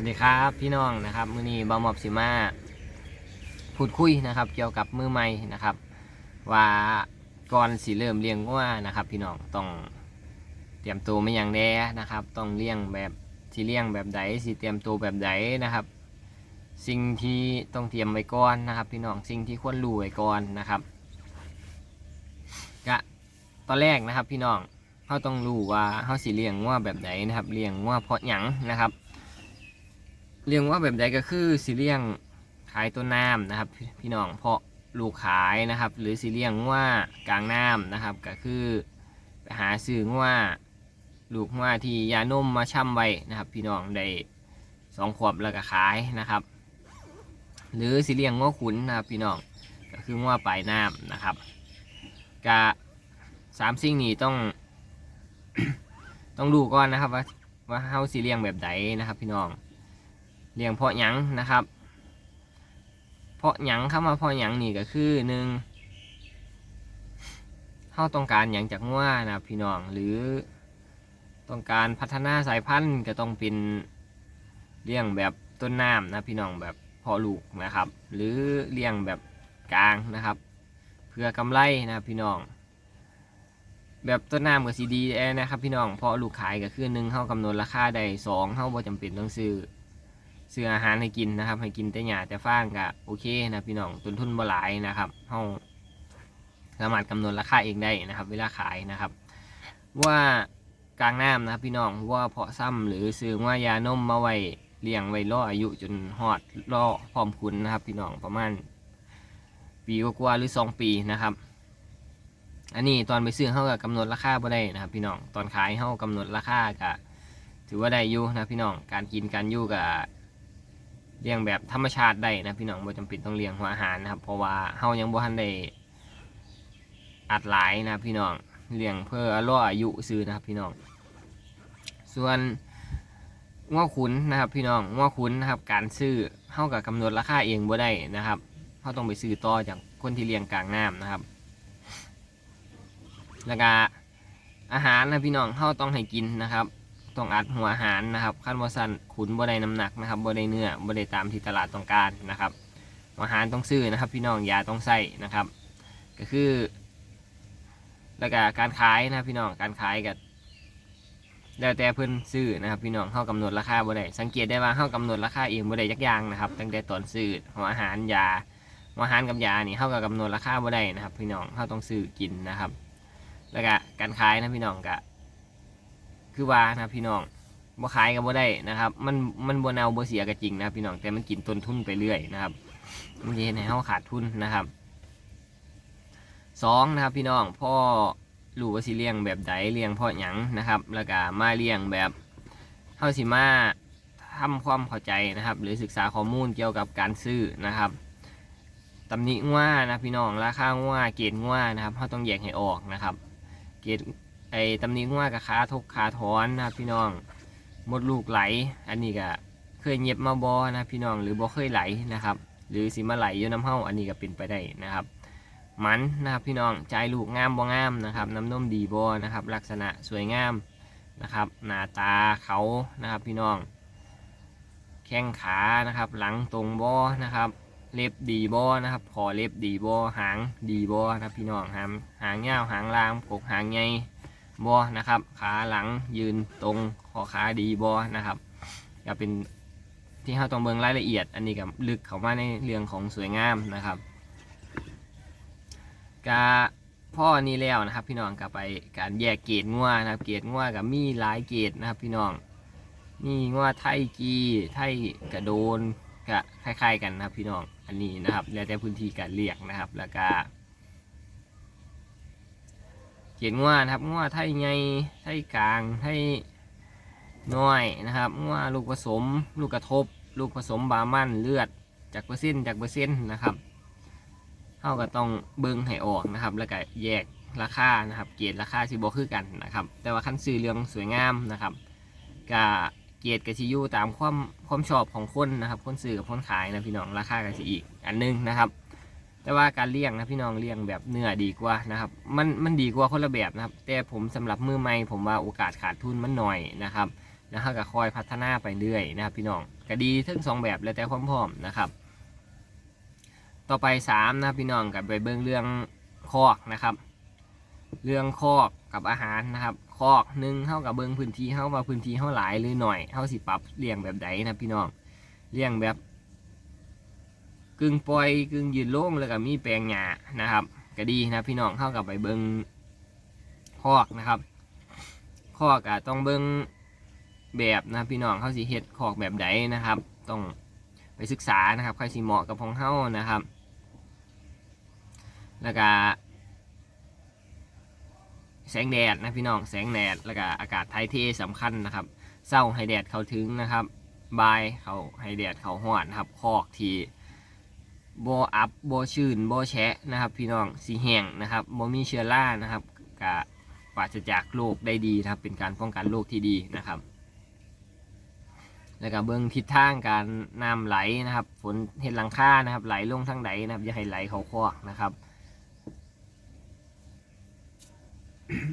วัสดีครับพี่น้องนะครับมือนี้บอมอบสิมาพูดคุยนะครับ เกี่ยวกับมือใหม่นะครับ ว่าก่อนสิเริ่มเลี้ยงวัวนะครับ พี่น้องต้องเตรียมตัวไม่อย่างแดนะครับ ต้องเลี้ยงแบบที่เลี้ยงแบบใดสิเตรียมตัวแบบใดนะครับ สิ่งที่ต้องเตรียมไว้ก่อนนะครับ พี่น้องสิ่งที่ควรรู้ไว้ก่อนนะครับกะตอนแรกนะครับพี่น้องเขาต้องรู้ว่าเขาสิเลี้ยงวัวแบบใดนะครับเลี้ยงวัวเพราะหยังนะครับ เลี้ยงว่าแบบใดก็คือสิเลี้ยงขายต้นน้ำนะครับพี่พี่น้องเพาะลูกขายนะครับ หรือสิเลี้ยงว่ากลางน้ำนะครับ ก็คือไปหาซื้อว่าลูกว่าที่ยานมมาช่ำไว้นะครับ พี่น้องได้สองขวบแล้วก็ขายนะครับ หรือสิเลี้ยงว่าขุนนะครับ พี่น้องก็คือว่าปลายน้ำนะครับกะสามสิ่งนี้ต้องต้องดูก่อนนะครับว่าว่าเฮาสิเลี้ยงแบบใดนะครับ พี่น้อง เลี้ยงเพาะหยังนะครับ เพาะหยังเข้ามาเพาะหยังนี่ก็คือหนึ่งเขาต้องการหยังจากงัวนะพี่น้องหรือต้องการพัฒนาสายพันธุ์ก็ต้องเป็นเลี้ยงแบบต้นน้ำนะพี่น้องแบบเพาะลูกนะครับ หรือเลี้ยงแบบกลางนะครับ เพื่อกำไรนะพี่น้อง แบบต้นน้ำกับซีดีนะครับพี่น้องเพาะลูกขายก็คือหนึ่งเขากำหนดราคาได้สองเขาบ่จำเป็นต้องซื้อ ซื้ออาหารให้กินนะครับ ให้กินแต่หญ้าแต่ฟางก็โอเคนะพี่น้องต้นทุนบ่หลายนะครับเฮาสามารถกำหนดราคาเองได้นะครับ เวลาขายนะครับ ว่ากลางน้ำนะครับพี่น้องว่าเพาะซ้ำหรือซื้อว่ายานมมาไว้เลี้ยงไว้รออายุจนฮอดรอพร้อมคุณนะครับ พี่น้องประมาณ ปีกว่าหรือสองปีนะครับ อันนี้ตอนไปซื้อเขาก็กำหนดราคาบ่ได้นะครับ พี่น้องตอนขายเขากำหนดราคาก็ถือว่าได้อยู่นะพี่น้องการกินการอยู่กับ เลี้ยงแบบธรรมชาติได้นะพี่น้องบ่จำเป็นต้องเลี้ยงหัวอาหารนะครับ เพราะว่าเฮายังบ่ทันได้อัดหลายนะพี่น้องเลี้ยงเพื่อรออายุซื้อนะครับพี่น้อง ส่วนง้อขุนนะครับ พี่น้องง้อขุนนะครับ การซื้อเฮากับกำหนดราคาเองบ่ได้นะครับเฮาต้องไปซื้อต่อจากคนที่เลี้ยงกลางน้ำนะครับแล้วก็อาหารนะพี่น้องเฮาต้องให้กินนะครับ ต้องอัดหัวอาหารนะครับขั้นว่าสั้นขุนบ่ได้น้ำหนักนะครับบ่ได้เนื้อบ่ได้ตามที่ตลาดต้องการนะครับหัวอาหารต้องซื้อนะครับ พี่น้องยาต้องใส่นะครับ ก็คือแล้วก็การขายนะพี่น้องการขายกับแล้วแต่เพิ่อนซื้อนะครับพี่น้องเข้ากำหนดราคาบ่ได้สังเกตได้ว่าเข้ากำหนดราคาเองบ่ได้ยักย่างนะครับตั้งแต่ตอนซื้อหัวอาหารยาหัวอาหารกับยานี่เข้ากับกำหนดราคาบ่ได้นะครับ พี่น้องเข้าต้องซื้อกินนะครับ แล้วก็การขายนะพี่น้องก็ คือว่านะพี่น้องบ่ขายก็บ่ได้นะครับ มันมันบ่เนาบ่เสียก็จริงนะพี่น้องแต่มันกินต้นทุนไปเรื่อยนะครับมันจะเห็นให้เฮาขาดทุนนะครับสองนะครับพี่น้องพ่อรู้ว่าสิเลี้ยงแบบใดเลี้ยงพราะหยังนะครับแล้วก็มาเลี้ยงแบบเฮาสิมาทำความเข้าใจนะครับ หรือศึกษาข้อมูลเกี่ยวกับการซื้อนะครับตำหนิง่านะพี่น้องราคาง่าเกรดง่านะครับเฮาต้องแยกให้ออกนะครับ เกรด ไอ้ตำหนิว่ากับขาทกขาถอนนะพี่น้องมดลูกไหล อันนี้ก็เคยเย็บมาบอนะพี่น้องหรือบ่เคยไหลนะครับ หรือสิมาไหลอยู่น้ำเห้าอันนี้ก็เป็นไปได้นะครับ มันนะครับพี่น้องใจลูกงามบ่งามนะครับน้ำนมดีบอนะครับ ลักษณะสวยงามนะครับ หน้าตาเขานะครับพี่น้อง แข้งขานะครับ หลังตรงบอนะครับ เล็บดีบอนะครับคอเล็บดีบอหางดีบอนะครับพี่น้องหางหางยาวหางลามกกหางใหญ่ บอนะครับ ขาหลังยืนตรงคอขาดีบอนะครับก็เป็นที่เราต้องเบิ่งรายละเอียด อันนี้กับลึกเข้ามาในเรื่องของสวยงามนะครับกาพ่อนี้แล้วนะครับ พี่น้องกับไปการแยกเกรดงัวนะครับ เกรดงัวกับมีหลายเกรดนะครับ พี่น้องนี่งัวไทยกีไทยกระโดนก็คล้าย ๆ กันนะครับ พี่น้องอันนี้นะครับ แล้วแต่พื้นที่การเรียกนะครับ แล้วก็ เขียนง่วนะครับง่วไทยใหญ่ไทยกลางไทยน้อยนะครับง่วลูกผสม ลูกกระทบ ลูกผสมบามันเลือดจากเปอร์เซ็นต์จากเปอร์เซ็นต์นะครับเท่ากับต้องเบิ้งให้ออกนะครับ แล้วก็แยกราคานะครับ เกรดราคาสิบอคือกันนะครับ แต่ว่าขั้นซื้อเรื่องสวยงามนะครับกะเกรดกับชิยูตามความความชอบของคนนะครับ คนซื้อกับคนขายนะพี่น้องราคากับสิอีกอันหนึงนะครับ แต่ว่าการเลี้ยงนะพี่น้องเลี้ยงแบบเนื้อดีกว่านะครับมันมันดีกว่าคนละแบบนะครับ แต่ผมสำหรับมือใหม่ผมว่าโอกาสขาดทุนมันหน่อยนะครับแล้วก็คอยพัฒนาไปเรื่อยนะครับ พี่น้องก็ดีทั้งสองแบบแล้วแต่ความพร้อมนะครับ ต่อไปสามนะพี่น้องกับไปเบิ่งเรื่องคอกนะครับ เรื่องคอกกับอาหารนะครับ คอกหนึ่งเท่ากับเบิ่งพื้นที่เท่าว่าพื้นที่เท่าหลายหรือหน่อยเท่าสิปรับเลี้ยงแบบใดนะพี่น้องเลี้ยงแบบ กึ่งปล่อยกึ่งยืนโล่งแล้วก็มีแปลงหญ้านะครับ ก็ดีนะพี่น้องเข้ากับไปเบิ่งคอกนะครับคอกอะต้องเบิ่งแบบนะพี่น้องเขาสิเฮ็ดคอกแบบใดนะครับ ต้องไปศึกษานะครับใครสิเหมาะกับของเฮานะครับ แล้วก็แสงแดดนะพี่น้องแสงแดดแล้วก็อากาศไทยเทสำคัญนะครับเศร้าให้แดดเข้าถึงนะครับบายเขาให้แดดเขาหอดนะครับคอกที่ บอัพโบชื้นโบแฉะนะครับพี่น้องสีแห้งนะครับโบมีเชื้อรานะครับกะปราศจากโรคได้ดีนะครับ เป็นการป้องกันโรคที่ดีนะครับ แล้วก็เบื้องทิศทางการน้ำไหลนะครับ ฝนเห็นหลังคานะครับ ไหลลงทางใดนะครับอย่าให้ไหลเขาคอกนะครับ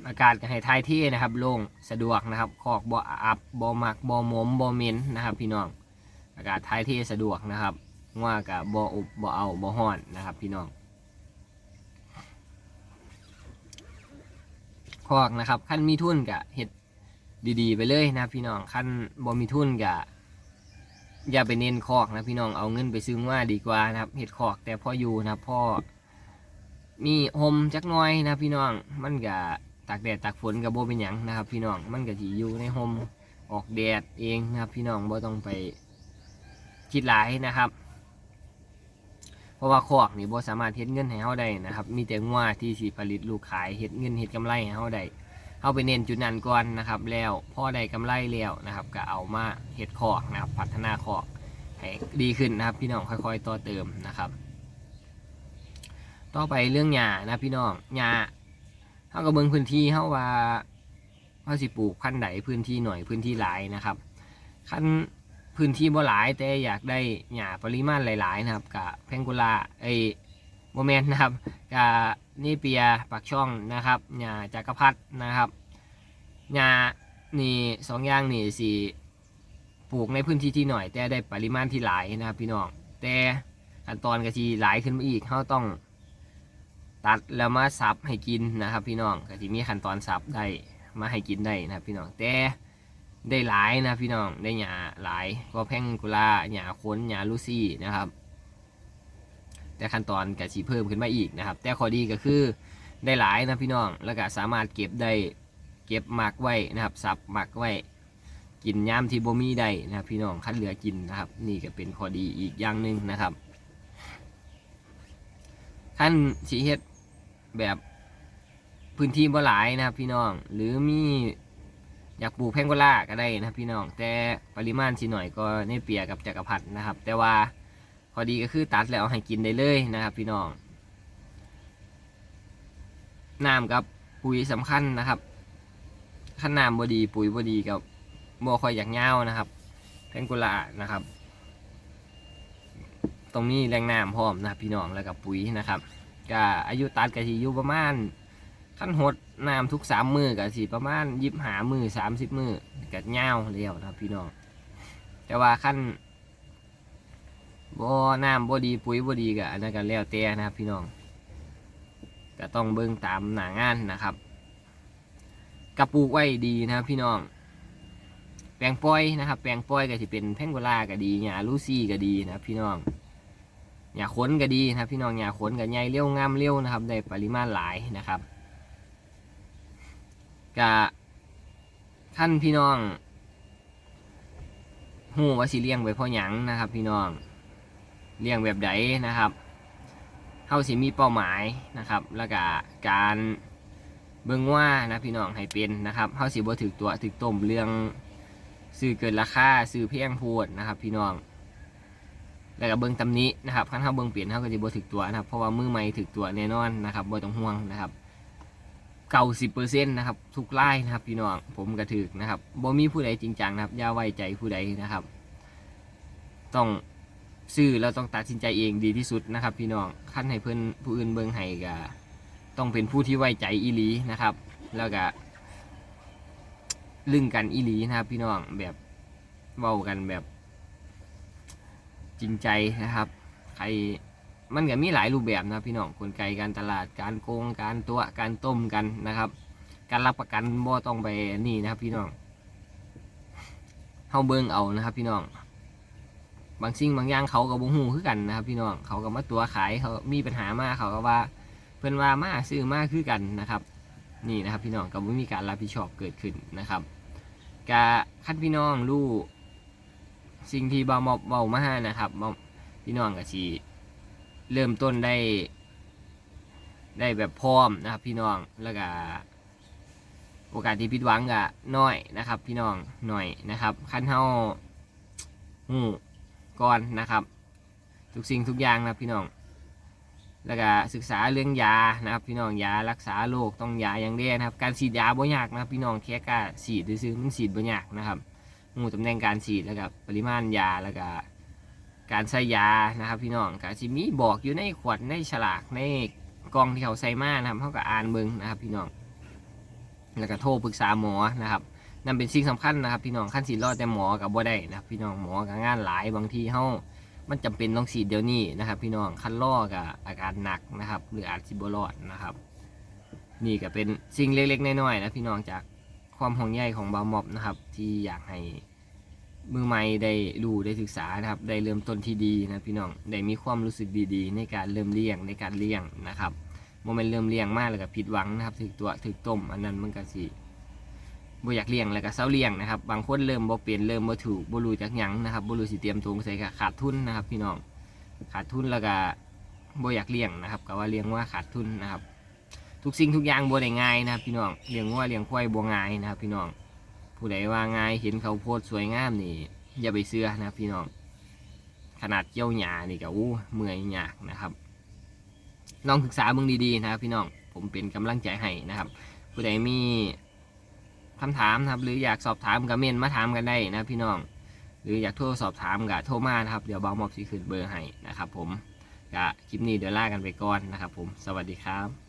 อากาศก็ให้ทายที่นะครับโล่งสะดวกนะครับ คอกบ่อับบ่มักบ่หมมบ่เหม็นนะครับ พี่น้องอากาศทายที่สะดวกนะครับ ว่ากับบ่อบบ่เอาบ่ฮ้อนนะครับ พี่น้องคอกนะครับขั้นมีทุนกะเห็ดดีๆ ไปเลยนะครับพี่น้องขั้นบ่มีทุนกะอย่าไปเน้นคอกนะพี่น้องเอาเงินไปซื้อว่าดีกว่านะครับเห็ดคอกแต่พ่ออยู่นะพ่อมีหมจักน้อยนะพี่น้องมันกะตากแดดตากฝนกับโบเป็นหยังนะครับ พี่น้องมันกะที่อยู่ในหมออกแดดเองนะครับ พี่น้องบ่ต้องไปคิดหลายนะครับ เพราะว่าคอกนี่บ่สามารถเฮ็ดเงินให้เฮาได้นะครับ มีแต่งัวที่สิผลิตลูกขายเฮ็ดเงินเฮ็ดกำไรให้เฮาได้เอาไปเน้นจุดนั้นก่อนนะครับ แล้วพ่อได้กำไรแล้วนะครับ ก็เอามาเฮ็ดคอกนะครับ พัฒนาคอกให้ดีขึ้นนะครับ พี่น้องค่อยๆต่อเติมนะครับ ต่อไปเรื่องหญ้านะพี่น้องหญ้าเฮาก็เบิ่งพื้นที่เฮาว่าเฮาสิปลูกพันธุ์ใดพื้นที่หน่อยพื้นที่หลายนะครับคัน พื้นที่บ่หลาย แต่อยากได้หญ้าปริมาณหลาย ๆ นะครับกับแพงกุลาเอ้โมเมนต์นะครับกานี่เปียปักช่องนะครับหญ้าจักรพรรดินะครับหญ้านี่สองอย่างนี่สีปลูกในพื้นที่ที่หน่อย แต่ได้ปริมาณที่หลายนะครับพี่น้องแต่ขั้นตอนก็ทีหลายขึ้นมาอีกเขาต้องตัดแล้วมาสับให้กินนะครับ พี่น้องก็จะมีขั้นตอนสับได้มาให้กินได้นะครับพี่น้องแต่ ได้หลายนะพี่น้องได้หญ้าหลายก็แพงกุลาหญ้าค้นหญ้าลูซี่นะครับ แต่ขั้นตอนก็สีเพิ่มขึ้นมาอีกนะครับ แต่ข้อดีก็คือได้หลายนะพี่น้องแล้วก็สามารถเก็บได้เก็บหมักไว้นะครับ สับหมักไว้ กินย่ามที่บ่มีได้นะครับ พี่น้องคัดเหลือกินนะครับ นี่ก็เป็นข้อดีอีกอย่างหนึ่งนะครับขั้นสีเฮ็ดแบบพื้นที่บ่หลายนะครับพี่น้องหรือมี อยากปลูกแพงโกล่าก็ได้นะครับพี่น้องแต่ปริมาณสีหน่อยก็ในเปียกับจักรพรรดินะครับ แต่ว่าข้อดีก็คือตัดแล้วเอาให้กินได้เลยนะครับ พี่น้องน้ำกับปุ๋ยสำคัญนะครับขั้นน้ำบดีปุ๋ยบดีกับบ่ค่อยอยากเงาวนะครับแพงกุลานะครับ ตรงนี้แรงน้ำพร้อมนะครับ พี่น้องแล้วกับปุ๋ยนะครับก็อายุตัดกะสิอยู่ประมาณขั้นหด น้ำทุกสามมือกะสิประมาณยิบหามือสามสิบมือกับเงาเรียวนะครับพี่น้อง แต่ว่าขั้นบ่น้ำบ่ดีปุ๋ยบ่ดีก็อันนั้นก็แล้วแต่นะครับพี่น้องก็ต้องเบิ่งตามหน้างานนะครับกระปูกไว้ดีนะครับพี่น้อง แปลงป้อยนะครับ แปลงป้อยก็สิเป็นแพงโกลาก็ดีหญ้าลูซี่ก็ดีนะพี่น้องหญ้าขนก็ดีนะพี่น้องหญ้าขนก็ใหญ่เลี้ยวงามเลี้ยวนะครับ ได้ปริมาณหลายนะครับ ก็ขั้นพี่น้องหูว่าสิเลี้ยงไว้เพราะหยังนะครับ พี่น้องเลี้ยงแบบใดนะครับเฮาสิมีเป้าหมายนะครับ แล้วก็การเบิ่งว่านะพี่น้องให้เป็นนะครับเฮาสิบ่ถึกตัวถึกต้มเรื่องซื้อเกินราคาซื้อเพียงพูดนะครับ พี่น้อง แล้วก็เบิ่งตำนี้นะครับคันเฮาเบิ่งเปลี่ยนเฮาก็สิบ่ถึกตัวนะครับ เพราะว่ามือใหม่ถึกตัวแน่นอนนะครับบ่ต้องห่วงนะครับ เก้าสิบเปอร์เซ็นต์นะครับทุกไล่นะครับพี่น้องผมก็ถึกนะครับบ่มีผู้ใดจริงจังนะครับอย่าไว้ใจผู้ใดนะครับ ต้องซื้อแล้วต้องตัดสินใจเองดีที่สุดนะครับ พี่น้องขั้นให้เพื่อนผู้อื่นเบิ่งให้ก็ต้องเป็นผู้ที่ไว้ใจอีหลีนะครับ แล้วก็ลึงกันอีหลีนะครับ พี่น้องแบบเว้ากันแบบจริงใจนะครับ ใคร มันก็มีหลายรูปแบบนะพี่น้องกลไกการตลาดการโกงการตัวการต้มกันนะครับ การรับประกันบ่ต้องไปนี่นะครับ พี่น้องเฮาเบิ่งเอานะครับ พี่น้อง บางสิ่งบางอย่างเขาก็บ่ฮู้คือกันนะครับ พี่น้องเขาก็มาตัวขายเขามีปัญหามากเขาก็ว่า เพิ่นว่ามาซื้อมาคือกันนะครับ นี่นะครับ พี่น้องก็บ่มีการรับผิดชอบเกิดขึ้นนะครับกะคันพี่น้องรู้สิ่งที่บ่มอบเว้ามานะครับพี่น้องก็สิ เริ่มต้นได้ ได้แบบพร้อมนะครับ พี่น้องแล้วก็โอกาสที่ผิดหวังก็น้อยนะครับ พี่น้องหน่อยนะครับคันเฮาฮู้ก่อนนะครับ ทุกสิ่งทุกอย่างนะพี่น้อง แล้วก็ศึกษาเรื่องยานะครับ พี่น้องยารักษาโรคต้องยาอย่างเดียวนะครับ การฉีดยาบ่ยากนะครับพี่น้องแค่กล้าฉีดซื้อมันฉีดบ่ยากนะครับงูตำแหน่งการฉีดแล้วก็ปริมาณยาแล้วก็ การใส่ยานะครับพี่น้องก็สิมีบอกอยู่ในขวดในฉลากในกล่องที่เขาใส่มานะครับเขาก็อ่านเบิ่งนะครับพี่น้องแล้วก็โทรปรึกษาหมอนะครับนั่นเป็นสิ่งสำคัญนะครับ พี่น้องขั้นสีรอดแต่หมอกับบ่ได้นะครับพี่น้องหมอกับงานหลายบางทีเฮามันจำเป็นต้องฉีเดี๋ยวนี้นะครับ พี่น้องคันล่อกับอาการหนักนะครับ หรืออาจสิบรอดนะครับ นี่ก็เป็นสิ่งเล็กๆน้อยๆนะพี่น้องจากความห่วงใยของบาวมอบนะครับ ที่อยากให้ มือใหม่ได้รู้ได้ศึกษานะครับ ได้เริ่มต้นที่ดีนะพี่น้อง ได้มีความรู้สึกดีๆ ในการเริ่มเลี้ยงในการเลี้ยงนะครับโมเมนต์เริ่มเลี้ยงมากแล้วก็ผิดหวังนะครับถึกตัวถึกต้มอันนั้นมันก็สิบ่อยากเลี้ยงแล้วก็เศร้าเลี้ยงนะครับ บางคนเริ่มบ่เปลี่ยนเริ่มบ่ถูกบ่รู้จักหยังนะครับบ่รู้สิเตรียมตัวใส่ก็ขาดทุนนะครับ พี่น้องขาดทุนแล้วก็บ่อยากเลี้ยงนะครับก็ว่าเลี้ยงว่าขาดทุนนะครับ ทุกสิ่งทุกอย่างบ่ได้ง่ายนะครับพี่น้องเลี้ยงวัวเลี้ยงควายบ่ง่ายนะครับ พี่น้อง ผู้ใดว่าง่ายเห็นเขาโพสสวยงามนี่ อย่าไปเชื่อนะพี่น้อง ขนาดเกี่ยวหญ้านี่ก็อู้เมื่อยยากนะครับลองศึกษาเบิ่งดีๆนะครับพี่น้องผมเป็นกำลังใจให้นะครับ ผู้ใดมีคำถามนะครับ หรืออยากสอบถามกับเมนมาถามกันได้นะพี่น้อง หรืออยากโทรสอบถามกับโทรมานะครับเดี๋ยวบางมอบสิขึ้นเบอร์ให้นะครับ ผมกะคลิปนี้เดี๋ยวลากันไปก่อนนะครับ ผมสวัสดีครับ